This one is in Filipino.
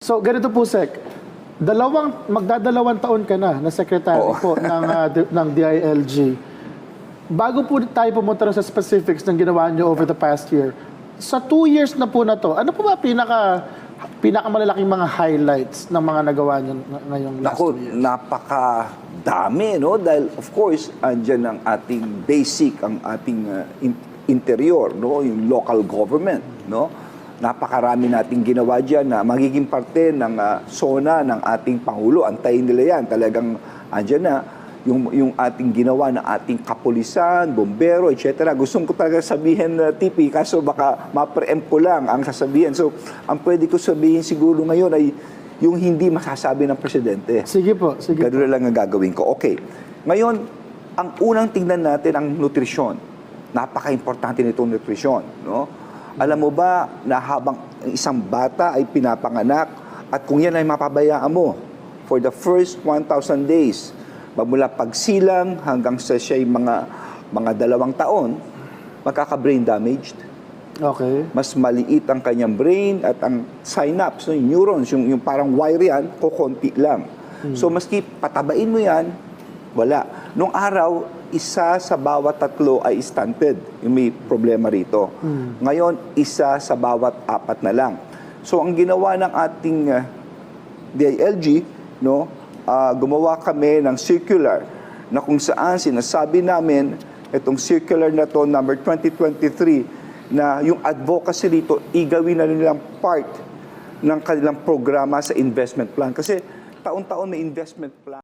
So, ganito po, Sec. Dalawang, magdadalawang taon ka na na secretary Oo. po ng, ah, di- ng DILG. Bago po tayo pumunta sa specifics ng ginawa niyo over the past year, sa two years na po na to, ano po ba pinaka pinakamalalaking mga highlights ng mga nagawa niyo ng- ngayong last Naku, two years? napakadami, no? Dahil, of course, andyan ang ating basic, ang ating uh, in- interior, no? Yung local government, no? Napakarami nating ginawa dyan na magiging parte ng uh, SONA ng ating Pangulo. Antayin nila yan. Talagang andyan na yung, yung ating ginawa ng ating kapulisan, bombero, etc. Gusto ko talaga sabihin na tipi, kaso baka ma-preempt ko lang ang sasabihin. So, ang pwede ko sabihin siguro ngayon ay yung hindi masasabi ng presidente. Sige po, sige po. Ganun lang ang gagawin ko. Okay. Ngayon, ang unang tingnan natin ang nutrisyon. Napaka-importante nitong nutrisyon. No? Alam mo ba na habang ang isang bata ay pinapanganak at kung yan ay mapabayaan mo for the first 1,000 days, magmula pagsilang hanggang sa siya'y mga, mga dalawang taon, magkaka-brain damaged Okay. mas maliit ang kanyang brain at ang synapse, yung neurons, yung, yung parang wire yan, kukunti lang. So maski patabain mo yan, wala. Nung araw, isa sa bawat tatlo ay stunted. Yung may problema rito. Ngayon, isa sa bawat apat na lang. So ang ginawa ng ating uh, DILG, no, ah, gumawa kami ng circular na kung saan sinasabi namin itong circular na to number 2023 na yung advocacy rito igawin na nilang part ng kanilang programa sa investment plan kasi taon-taon may investment plan